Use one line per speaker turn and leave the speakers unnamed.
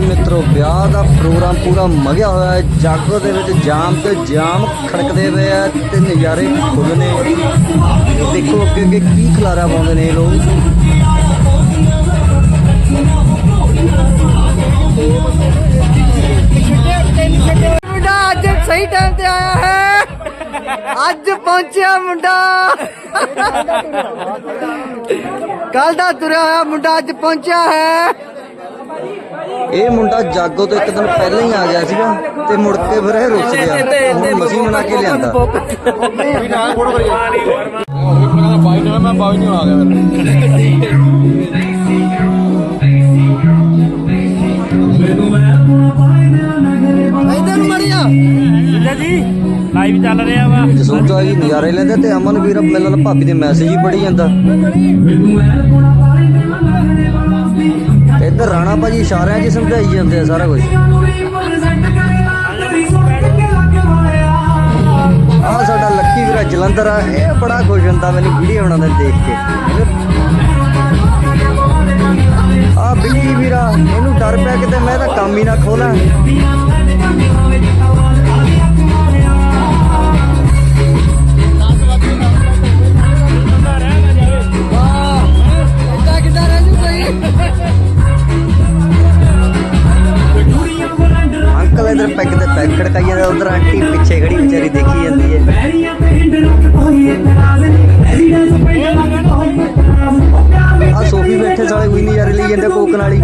ਮਿੱਤਰੋ, ਵਿਆਹ ਦਾ ਪ੍ਰੋਗਰਾਮ ਪੂਰਾ ਮਗਿਆ ਹੋਇਆ ਹੈ। ਜਾਗੋ ਦੇ ਵਿੱਚ ਜਾਮ ਤੇ ਜਾਮ ਖੜਕਦੇ ਪਏ ਆ ਤੇ ਨਜ਼ਾਰੇ ਫੁੱਲ ਨੇ। ਦੇਖੋ ਅੱਗੇ ਅੱਗੇ ਕੀ ਖਲਾਰਾ ਪਾਉਂਦੇ ਨੇ ਲੋਕ।
ਮੁੰਡਾ ਅੱਜ ਸਹੀ ਟਾਈਮ ਤੇ ਆਇਆ ਹੈ। ਅੱਜ ਪਹੁੰਚਿਆ ਮੁੰਡਾ। ਕੱਲ ਦਾ ਤੁਰਿਆ ਹੋਇਆ ਮੁੰਡਾ ਅੱਜ ਪਹੁੰਚਿਆ ਹੈ।
ਇਹ ਮੁੰਡਾ ਜਾਗੋ ਤੋਂ ਇੱਕ ਦਿਨ ਪਹਿਲਾਂ ਹੀ ਆ ਗਿਆ ਸੀਗਾ ਤੇ ਮੁੜ ਕੇ ਫਿਰ ਇਹ ਰੁੱਸ ਗਿਆ। ਹੁਣ ਮਸੀਂ ਬਣਾ ਕੇ ਲਿਆਂਦਾ।
ਨੂੰ
ਲਾਈਵ ਚੱਲ ਰਿਹਾ ਵਾ।
ਜਸੂਜਾ ਜੀ ਨਜ਼ਾਰੇ ਲੈਂਦੇ ਤੇ ਅਮਨ ਵੀਰ ਮਿਲਣ ਭਾਬੀ ਦੇ ਮੈਸੇਜ ਹੀ ਪੜੀ ਜਾਂਦਾ। ਇੱਧਰ ਰਾਣਾ ਭਾਜੀ ਇਸ਼ਾਰਿਆਂ 'ਚ ਹੀ ਸਮਝਾਈ ਜਾਂਦੇ ਆ ਸਾਰਾ ਕੁਝ ਆ ਸਾਡਾ ਲੱਕੀ ਵੀਰਾ ਜਲੰਧਰ ਆ, ਇਹ ਬੜਾ ਖੁਸ਼ ਹੁੰਦਾ ਮੈਨੂੰ ਵੀਡੀਓ ਬਣਾਉਂਦਾ ਦੇਖ ਕੇ। ਆ ਬਿੱਲੀ ਵੀਰਾ, ਇਹਨੂੰ ਡਰ ਪਿਆ ਕਿਤੇ ਮੈਂ ਤਾਂ ਕੰਮ ਹੀ ਨਾ ਖੋਲਾਂ। ਆਂਟੀ ਪਿੱਛੇ ਖੜੀ ਵਿਚਾਰੀ ਦੇਖੀ ਜਾਂਦੀ ਹੈ। ਆ ਸੋਫੀ ਬੈਠੇ ਸਾਲੇ ਕੋਈ ਨਜ਼ਾਰੇ ਲਈ ਜਾਂਦੇ ਕੋਕ ਨਾਲ ਹੀ